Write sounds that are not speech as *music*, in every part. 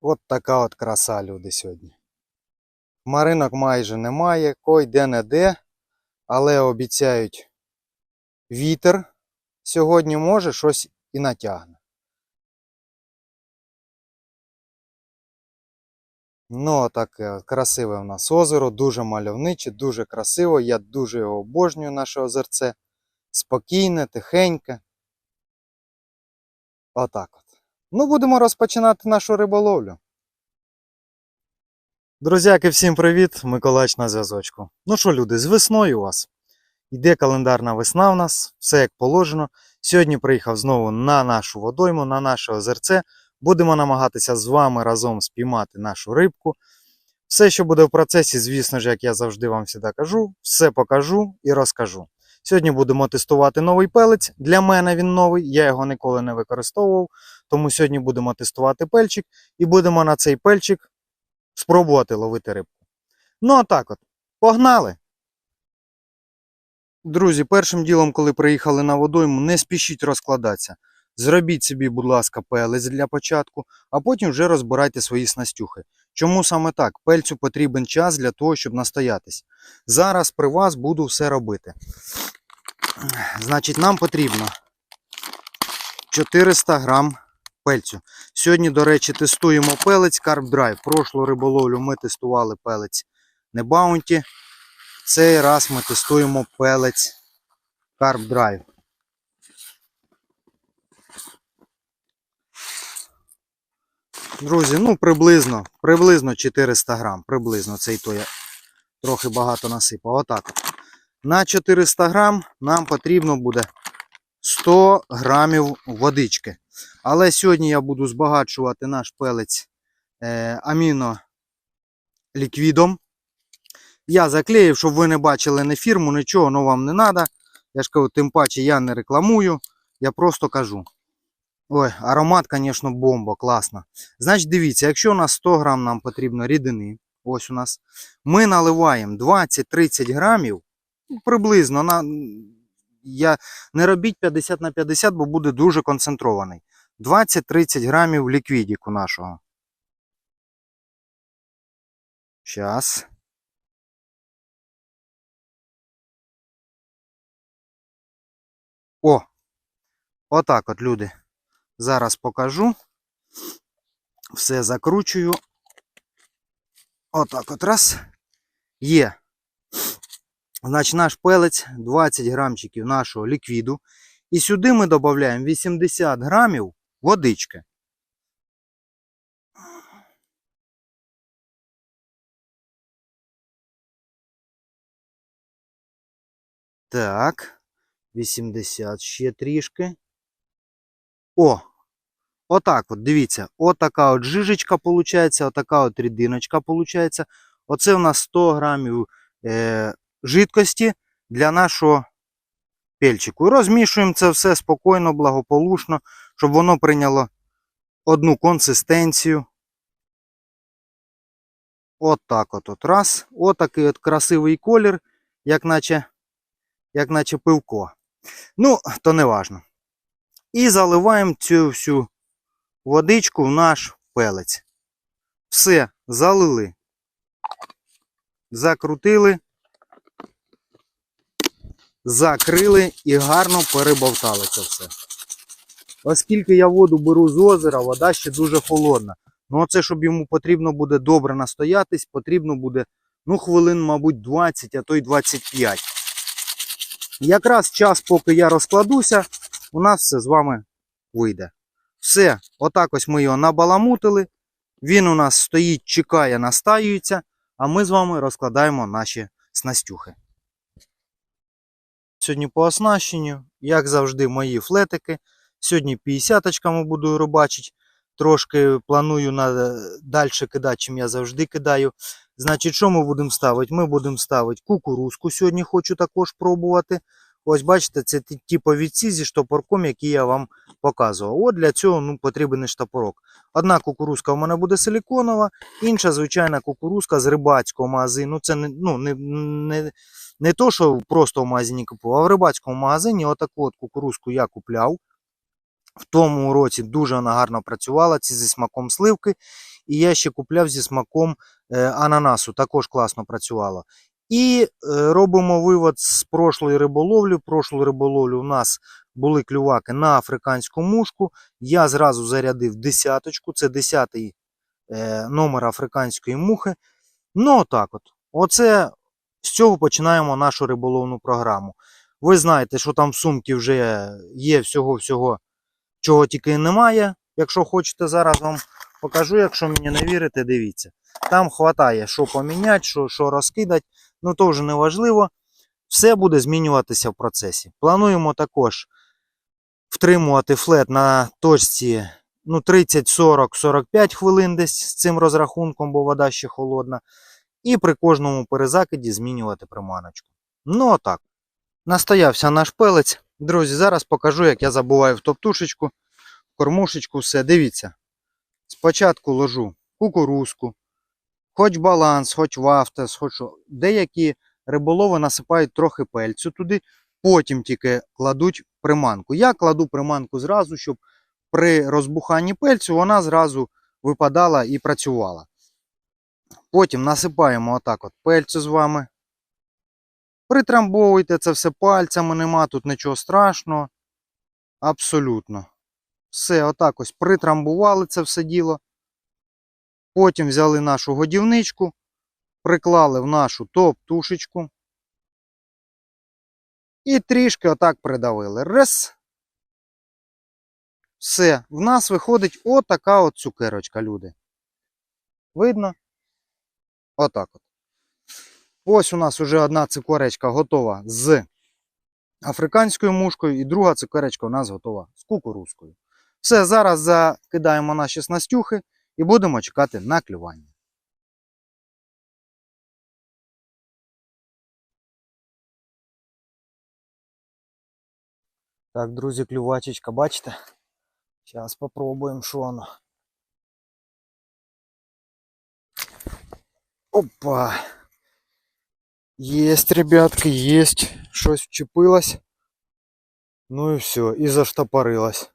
От така от краса, люди, сьогодні. Хмаринок майже немає, кой де-не-де, але обіцяють вітер. Сьогодні може щось і натягне. Ну, таке красиве в нас озеро, дуже мальовниче, дуже красиво. Я дуже його обожнюю, наше озерце. Спокійне, тихеньке. Отак от. Ну, будемо розпочинати нашу риболовлю. Друзяки, всім привіт! Миколач на зв'язочку. Ну що, люди, з весною у вас. Йде календарна весна в нас, все як положено. Сьогодні приїхав знову на нашу водойму, на наше озерце. Будемо намагатися з вами разом спіймати нашу рибку. Все, що буде в процесі, звісно ж, як я завжди вам завжди кажу, все покажу і розкажу. Сьогодні будемо тестувати новий пелець. Для мене він новий, я його ніколи не використовував. Тому сьогодні будемо тестувати пельчик і будемо на цей пельчик спробувати ловити рибку. Ну, а так от, погнали! Друзі, першим ділом, коли приїхали на водойму, не спішіть розкладатися. Зробіть собі, будь ласка, пелець для початку, а потім вже розбирайте свої снастюхи. Чому саме так? Пельцю потрібен час для того, щоб настоятись. Зараз при вас буду все робити. Значить, нам потрібно 400 грам пельцю. Сьогодні, до речі, тестуємо пелець Carp Drive. Прошлу риболовлю ми тестували пелець не Bounty. Цей раз ми тестуємо пелець Carp Drive. Друзі, ну приблизно, приблизно 400 грам. Приблизно цей то я трохи багато насипав. Отак. На 400 грам нам потрібно буде 100 грамів водички. Але сьогодні я буду збагачувати наш пелець е, аміноліквідом. Я заклеїв, щоб ви не бачили не фірму, нічого, воно вам не треба. Я ж кажу, тим паче я не рекламую, я просто кажу. Ой, аромат, звісно, бомба, класно. Значить, дивіться, якщо у нас 100 грам нам потрібно рідини, ось у нас, ми наливаємо 20-30 грамів, ну, приблизно, на, я, не робіть 50 на 50, бо буде дуже концентрований. 20-30 грамів ліквідіку нашого. Щас. О! Отак от, люди. Зараз покажу. Все закручую. Отак от раз. Є. Значить, наш пелець 20 грамчиків нашого ліквіду. І сюди ми додаємо 80 грамів водички. Так. 80 ще трішки. О! Отак от, дивіться, отака от жижечка виходить, отака от рідиночка виходить. Оце у нас 100 грамів е, жидкості для нашого пельчику. Розмішуємо це все спокійно, благополучно, щоб воно прийняло одну консистенцію. От так от, от раз. Отакий от красивий колір, як наче, як наче пивко. Ну, то не важно. І заливаємо цю всю водичку в наш пелець. Все, залили. Закрутили. Закрили і гарно перебовтали це все. Оскільки я воду беру з озера, вода ще дуже холодна. Ну, оце, щоб йому потрібно буде добре настоятись, потрібно буде, ну, хвилин, мабуть, 20, а то й 25. Якраз час, поки я розкладуся, у нас все з вами вийде. Все, отак ось ми його набаламутили. Він у нас стоїть, чекає, настаюється, а ми з вами розкладаємо наші снастюхи. Сьогодні по оснащенню, як завжди, мої флетики. Сьогодні 50-очками буду рибачити. Трошки планую на далі кидати, чим я завжди кидаю. Значить, що ми будемо ставити? Ми будемо ставити кукурузку. Сьогодні хочу також пробувати. Ось бачите, це ті, повідці зі штопорком, які я вам показував. От для цього ну, потрібен штопорок. Одна кукурузка у мене буде силіконова, інша звичайна кукурузка з рибацького магазину. Це не, ну, не, не, не то, що просто в магазині купував, а в рибацькому магазині отаку от кукурузку я купляв. В тому році дуже вона гарно працювала, ці зі смаком сливки. І я ще купляв зі смаком е, ананасу, також класно працювало. І е, робимо вивод з прошлої риболовлі. Прошлу риболовлю у нас були клюваки на африканську мушку. Я зразу зарядив десяточку, це десятий е, номер африканської мухи. Ну, отак от. Оце з цього починаємо нашу риболовну програму. Ви знаєте, що там в сумці вже є всього-всього, чого тільки немає. Якщо хочете, зараз вам покажу. Якщо мені не вірите, дивіться. Там хватає, що поміняти, що, що розкидати. Ну, то вже не важливо. Все буде змінюватися в процесі. Плануємо також втримувати флет на точці ну, 30, 40, 45 хвилин десь з цим розрахунком, бо вода ще холодна. І при кожному перезакиді змінювати приманочку. Ну, отак. Настоявся наш пелець. Друзі, зараз покажу, як я забуваю в топтушечку, в кормушечку, все. Дивіться. Спочатку ложу кукурузку, хоч баланс, хоч вафтес, хоч. Деякі риболови насипають трохи пельцю туди, потім тільки кладуть приманку. Я кладу приманку зразу, щоб при розбуханні пельцю вона зразу випадала і працювала. Потім насипаємо отак от пельцю з вами. Притрамбовуйте це все пальцями, нема тут нічого страшного. Абсолютно. Все, отак ось притрамбували це все діло. Потім взяли нашу годівничку, приклали в нашу топ-тушечку. І трішки отак придавили. Раз. Все, в нас виходить отака от цукерочка, люди. Видно? Отак от. Ось у нас вже одна цукеречка готова з африканською мушкою, і друга цукеречка у нас готова з кукурузкою. Все, зараз закидаємо наші снастюхи і будемо чекати на клювання. Так, друзі, клювачечка, бачите? Зараз спробуємо, що воно. Опа! Есть, ребятки, есть. Щось вчепилось. Ну і все, і заштопорилось.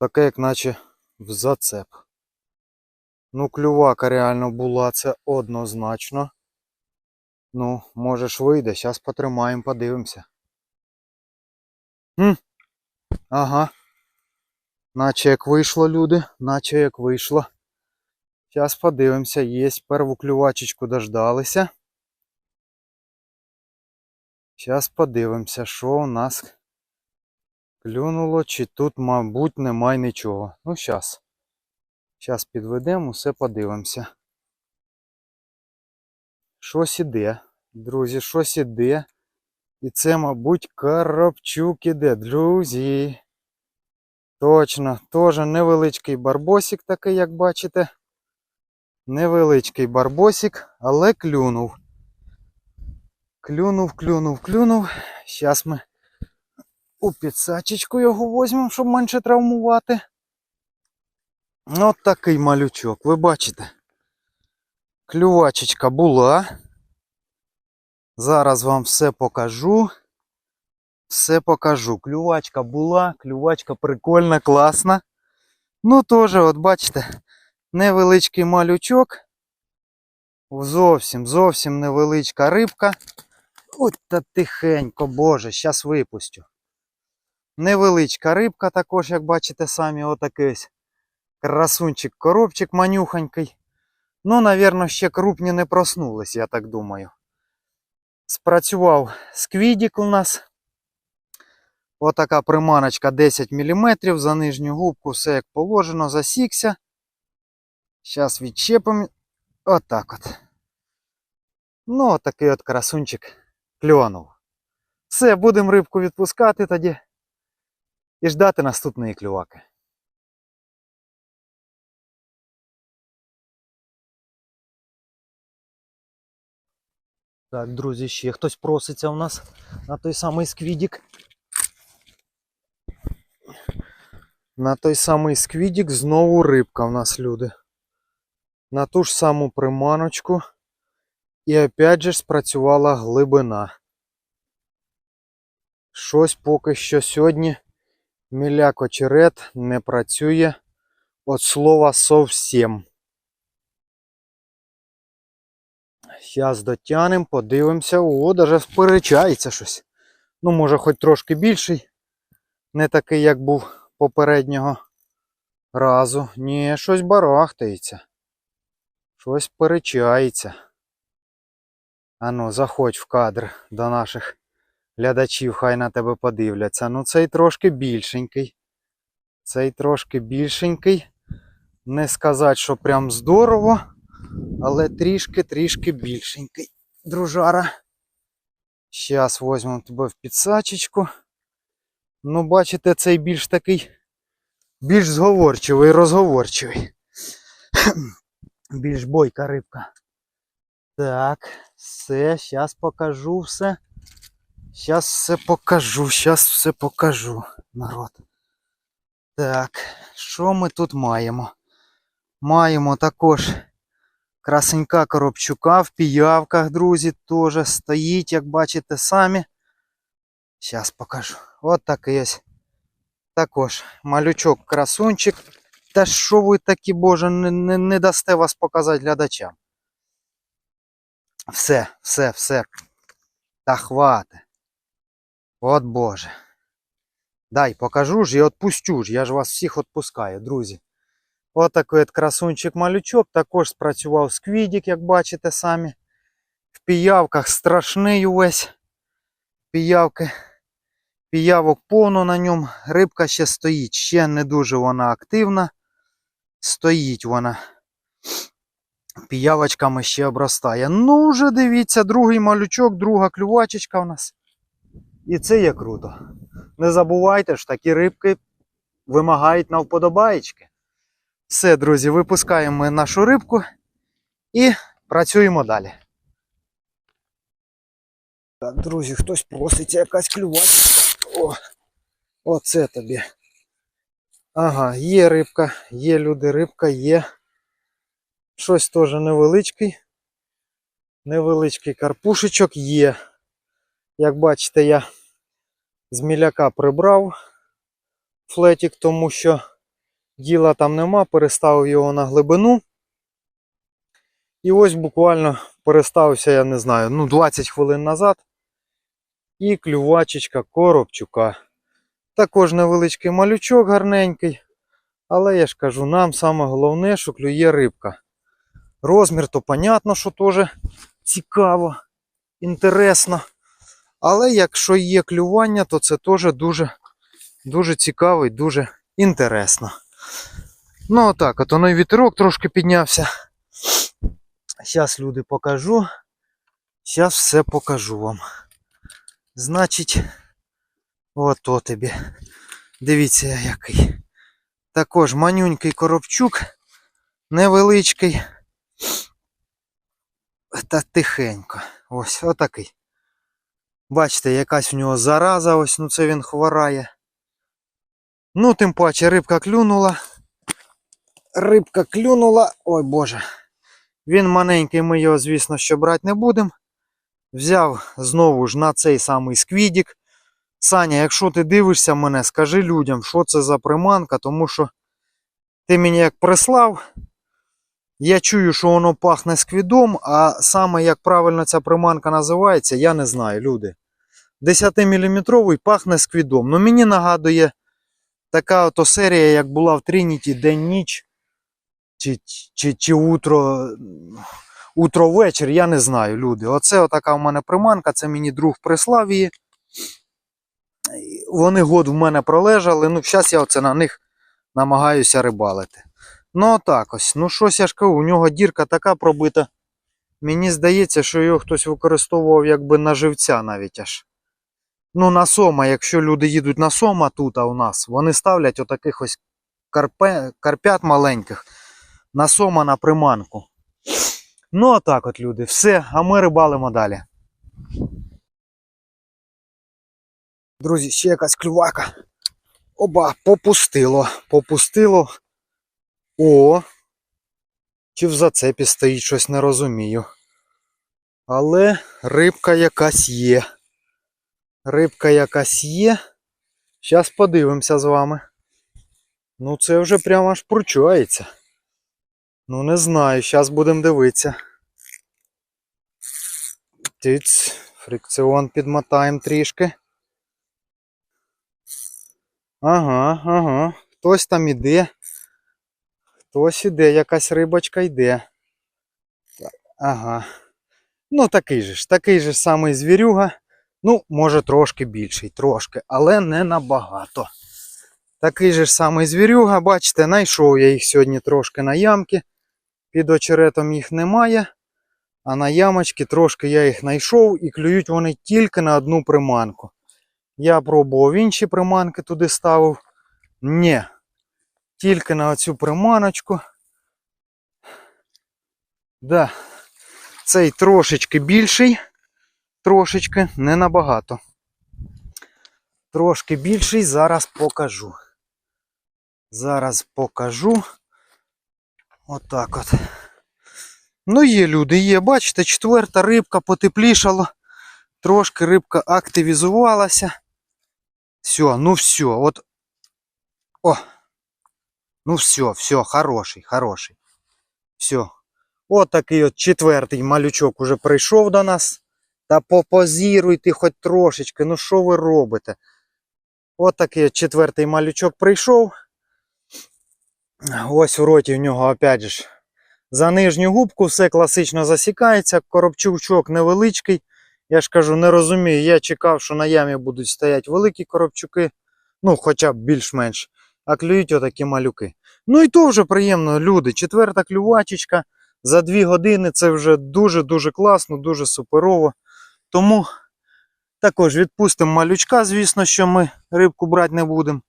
Таке, як наче в зацеп. Ну, клювака реально була, це однозначно. Ну, може ж вийде, зараз потримаємо, подивимося. Хм. Ага. Наче як вийшло, люди, наче як вийшло. Зараз подивимося, є перву клювачечку дождалися. Зараз подивимося, що у нас клюнуло, чи тут, мабуть, немає нічого. Ну, зараз. Зараз підведемо, все подивимося. Щось іде. Друзі, щось іде. І це, мабуть, коробчук іде, друзі. Точно, теж невеличкий барбосик такий, як бачите. Невеличкий барбосик, але клюнув. Клюнув, клюнув, клюнув. Зараз ми у підсачечку його візьмемо, щоб менше травмувати. От такий малючок, ви бачите. Клювачечка була. Зараз вам все покажу. Все покажу. Клювачка була, клювачка прикольна, класна. Ну, теж, от бачите, невеличкий малючок. Зовсім, зовсім невеличка рибка. От та тихенько, боже, зараз випустю. Невеличка рибка також, як бачите самі, отакий ось красунчик, коробчик манюхонький. Ну, навірно, ще крупні не проснулись, я так думаю. Спрацював сквідік у нас. Отака приманочка 10 мм за нижню губку, все як положено, засікся. Зараз відчепимо. Отак от. Ну, отакий от красунчик клюнув. Все, будемо рибку відпускати тоді і ждати наступної клюваки. Так, друзі, ще хтось проситься у нас на той самий сквідік. На той самий сквідік знову рибка в нас, люди. На ту ж саму приманочку. І опять же спрацювала глибина. Щось поки що сьогодні Міляк очерет не працює від слова совсем. Зараз дотянемо, подивимося. О, даже сперечається щось. Ну, може, хоч трошки більший. Не такий, як був попереднього разу. Ні, щось барахтається. Щось перечається. Ану, заходь в кадр до наших глядачів, хай на тебе подивляться. Ну, цей трошки більшенький. Цей трошки більшенький. Не сказати, що прям здорово, але трішки-трішки більшенький. Дружара. Зараз візьмемо тебе в підсачечку. Ну, бачите, цей більш такий, більш зговорчивий, розговорчивий. *clears throat* більш бойка рибка. Так, все, зараз покажу все. Зараз все покажу, зараз все покажу, народ. Так, що ми тут маємо? Маємо також красенька коробчука в піявках, друзі, теж стоїть, як бачите самі. Зараз покажу. От такий ось. Також малючок красунчик. Та що ви такі, боже, не, не, не дасте вас показати глядачам. Все, все, все. Та хвати. От Боже. Дай покажу ж і отпустю ж. Я ж вас всіх відпускаю, друзі. От такий от красунчик-малючок. Також спрацював сквідік, як бачите самі. В піявках страшний увесь. Піявки. Піявок повно на ньому. Рибка ще стоїть. Ще не дуже вона активна. Стоїть вона. Піявочками ще обростає. Ну, вже дивіться, другий малючок, друга клювачечка в нас. І це є круто. Не забувайте ж, такі рибки вимагають на вподобаєчки. Все, друзі, випускаємо ми нашу рибку і працюємо далі. Так, друзі, хтось проситься якась клювачка. О, оце тобі. Ага, є рибка, є люди, рибка є. Щось теж невеличкий. Невеличкий карпушечок є. Як бачите, я з міляка прибрав флетик, тому що діла там нема, переставив його на глибину. І ось буквально переставився, я не знаю, ну 20 хвилин назад. І клювачечка коробчука. Також невеличкий малючок гарненький. Але я ж кажу, нам саме головне, що клює рибка. Розмір, то понятно, що теж цікаво, інтересно. Але якщо є клювання, то це теж дуже, дуже цікаво і дуже інтересно. Ну отак, от воно і вітерок трошки піднявся. Зараз люди покажу. Зараз все покажу вам. Значить, ото тобі. Дивіться який. Також манюнький коробчук, невеличкий. Та тихенько. Ось отакий. Бачите, якась у нього зараза, ось ну це він хворає. Ну, тим паче рибка клюнула. Рибка клюнула. Ой боже. Він маленький, ми його, звісно, що брати не будемо. Взяв знову ж на цей самий сквідік. Саня, якщо ти дивишся мене, скажи людям, що це за приманка, тому що ти мені як прислав. Я чую, що воно пахне сквідом, а саме як правильно ця приманка називається, я не знаю, люди. 10-мм пахне сквідом. Ну мені нагадує така ото серія, як була в Трініті день-ніч. Чи, чи, чи утро, утро вечір, я не знаю, люди. Оце отака в мене приманка, це мені друг прислав її. Вони год в мене пролежали. Ну, зараз я оце на них намагаюся рибалити. Ну, отак ось. Ну, щось я ж кажу, у нього дірка така пробита. Мені здається, що його хтось використовував якби на живця навіть аж. Ну, на сома, якщо люди їдуть на сома тут, а у нас, вони ставлять отаких ось карпе, карпят маленьких на сома на приманку. Ну, отак от, люди. Все, а ми рибалимо далі. Друзі, ще якась клювака. Оба, попустило, попустило. О! Чи в зацепі стоїть щось не розумію. Але рибка якась є. Рибка якась є. Зараз подивимося з вами. Ну, це вже прямо аж пручається. Ну, не знаю, зараз будемо дивитися. Тиць, фрикціон підмотаємо трішки. Ага, ага. Хтось там іде. Хтось іде, якась рибочка йде. Ага. Ну, такий же ж, такий же самий звірюга. Ну, може трошки більший, трошки, але не набагато. Такий же ж самий звірюга, бачите, знайшов я їх сьогодні трошки на ямки. Під очеретом їх немає. А на ямочки трошки я їх знайшов і клюють вони тільки на одну приманку. Я пробував інші приманки туди ставив. Ні. Тільки на оцю приманочку. Да. Цей трошечки більший. Трошечки, не набагато. Трошки більший, зараз покажу. Зараз покажу. Отак от. Ну, є люди, є, бачите, четверта рибка потеплішала. Трошки рибка активізувалася. Все, ну все, от. О! Ну все, все, хороший, хороший. Все. От такий четвертий малючок уже прийшов до нас. Та попозіруйте хоч трошечки, ну що ви робите? От такий четвертий малючок прийшов. Ось в роті в нього опять ж, За нижню губку все класично засікається. Коробчучок невеличкий. Я ж кажу, не розумію. Я чекав, що на ямі будуть стояти великі коробчуки. Ну, хоча б більш-менш. А клюють отакі малюки. Ну і то вже приємно, люди. Четверта клювачечка. За дві години це вже дуже-дуже класно, дуже суперово. Тому також відпустимо малючка, звісно, що ми рибку брати не будемо.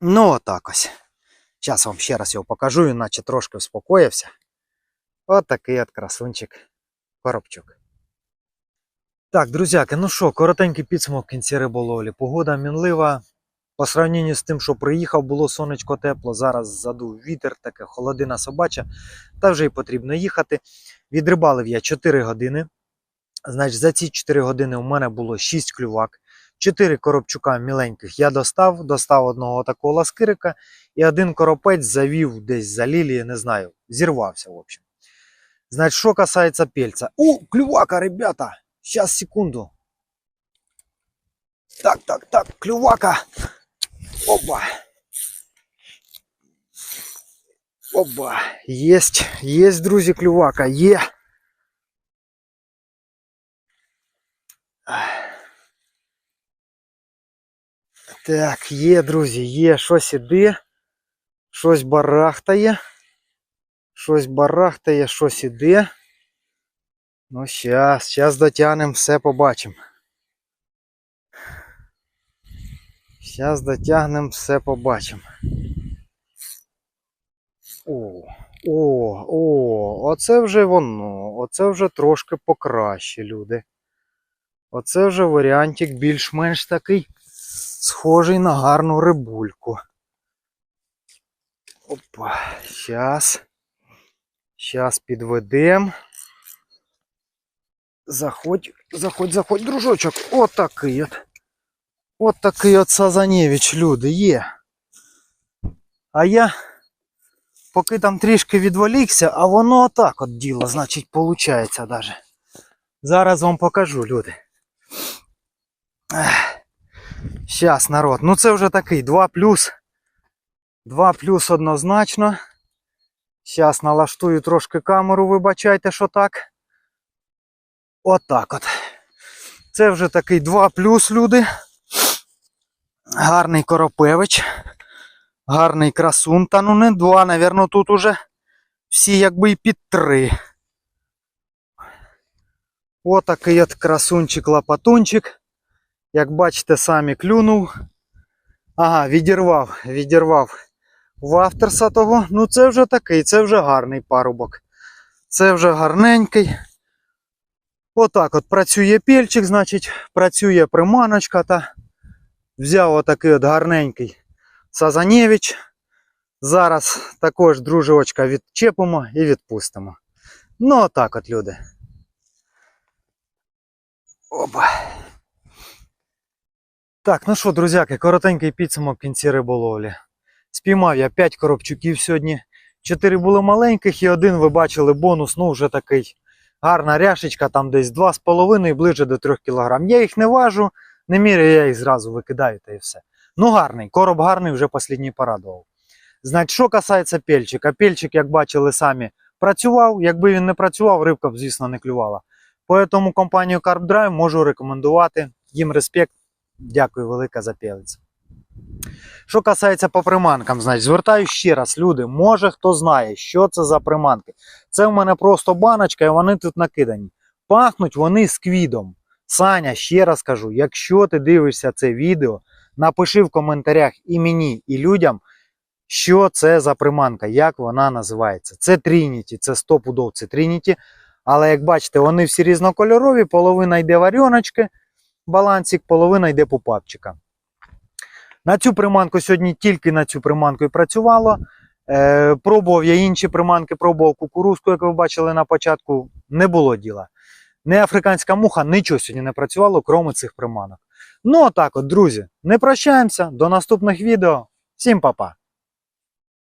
Ну, отак ось. Зараз вам ще раз його покажу, іначе трошки успокоївся. От такий от красунчик коробчук. Так, друзяки, ну що, коротенький підсумок в кінці риболовлі. Погода мінлива. По сравненню з тим, що приїхав, було сонечко тепло. Зараз задув вітер, таке холодина собача, та вже й потрібно їхати. Відрибалив я 4 години. Значить, за ці 4 години у мене було 6 клювак. 4 коробчука міленьких я достав, достав одного такого ласкирика, і один коропець завів десь за лілії, не знаю, зірвався, в общем. Значить, що касається пельця. О, клювака, ребята! Сейчас, секунду. Так, так, так, клювака. Опа. Опа. Есть, есть, друзі, клювака, є. Так, є, друзі, є, щось іде, щось барахтає. Щось барахтає, щось іде. Ну, щас, щас дотягнемо, все побачимо. Щас дотягнемо, все побачимо. О, о, о, оце вже воно, оце вже трошки покраще, люди. Оце вже варіантик більш-менш такий схожий на гарну рибульку. Опа, щас. Щас підведемо. Заходь, заходь, заходь, дружочок. От такий от. От такий от Сазанєвич, люди, є. А я, поки там трішки відволікся, а воно отак от діло, значить, виходить даже. Зараз вам покажу, люди. Щас, народ. Ну це вже такий 2 плюс. 2 плюс однозначно. Зараз налаштую трошки камеру, вибачайте, що так. Отак от. Це вже такий 2 плюс, люди. Гарний коропевич. Гарний красун. Та ну не 2, напевно, тут уже всі якби і під 3. Отакий от красунчик-лапатунчик. Як бачите, самі клюнув. Ага, відірвав, відірвав вафтерса того. Ну це вже такий, це вже гарний парубок. Це вже гарненький. Отак от працює пільчик, значить, працює приманочка та взяв отакий от гарненький Сазанєвич. Зараз також дружочка відчепимо і відпустимо. Ну, отак от, люди. Опа. Так, ну що, друзяки, коротенький підсумок в кінці риболовлі. Спіймав я 5 коробчуків сьогодні. 4 були маленьких і один ви бачили бонус, ну вже такий гарна ряшечка, там десь 2,5 ближче до 3 кг. Я їх не важу, не міряю, я їх зразу викидаю та і все. Ну гарний, короб гарний, вже послідній порадував. Значить, що касається пельчика. Пельчик, як бачили самі, працював. Якби він не працював, рибка б, звісно, не клювала. Поэтому компанію Carp Drive можу рекомендувати. Їм респект. Дякую велике за пелець. Що касається по приманкам, значить, звертаю ще раз, люди, може хто знає, що це за приманки. Це в мене просто баночка, і вони тут накидані. Пахнуть вони сквідом. Саня, ще раз кажу, якщо ти дивишся це відео, напиши в коментарях і мені, і людям, що це за приманка, як вона називається. Це Trinity, це 100 пудов, це Trinity. Але як бачите, вони всі різнокольорові, половина йде варіоночки, балансик, половина йде пупапчика. На цю приманку сьогодні тільки на цю приманку і працювало. Е, пробував я інші приманки, пробував кукурузку, як ви бачили на початку, не було діла. Не африканська муха, нічого сьогодні не працювало, крім цих приманок. Ну, отак от, друзі, не прощаємося. До наступних відео. Всім па-па!